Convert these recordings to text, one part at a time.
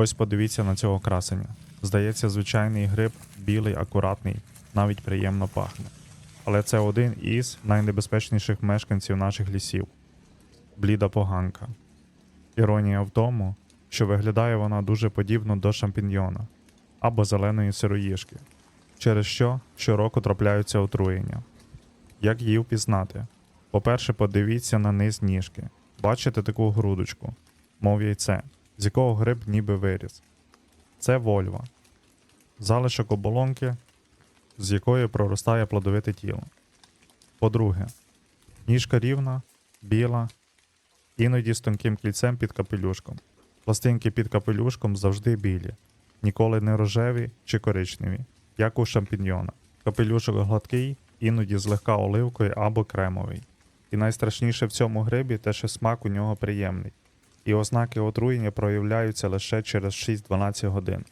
Ось подивіться на цього красення. Здається, звичайний гриб, білий, акуратний, навіть приємно пахне. Але це один із найнебезпечніших мешканців наших лісів бліда поганка. Іронія в тому, що виглядає вона дуже подібно до шампіньйона або зеленої сироїжки, через що щороку трапляються отруєння. Як її впізнати? По-перше, подивіться на низ ніжки. Бачите таку грудочку, мов яйце, з якого гриб ніби виріс. Це вольва, залишок оболонки, з якої проростає плодовите тіло. По-друге, ніжка рівна, біла, іноді з тонким кільцем під капелюшком. Пластинки під капелюшком завжди білі, ніколи не рожеві чи коричневі, як у шампіньйона. Капелюшок гладкий, іноді злегка оливкою або кремовий. І найстрашніше в цьому грибі те, що смак у нього приємний, і ознаки отруєння проявляються лише через 6-12 годин,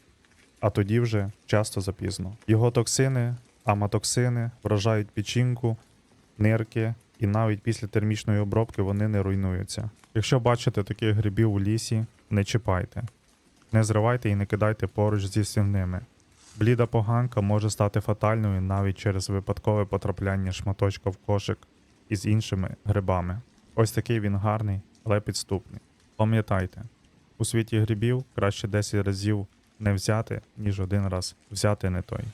а тоді вже часто запізно. Його токсини, аматоксини вражають печінку, нирки, і навіть після термічної обробки вони не руйнуються. Якщо бачите таких грибів у лісі, не чіпайте, не зривайте і не кидайте поруч зі свинними. Бліда поганка може стати фатальною навіть через випадкове потрапляння шматочка в кошик із іншими грибами. Ось такий він гарний, але підступний. Пам'ятайте, у світі грибів краще 10 разів не взяти, ніж один раз взяти не той.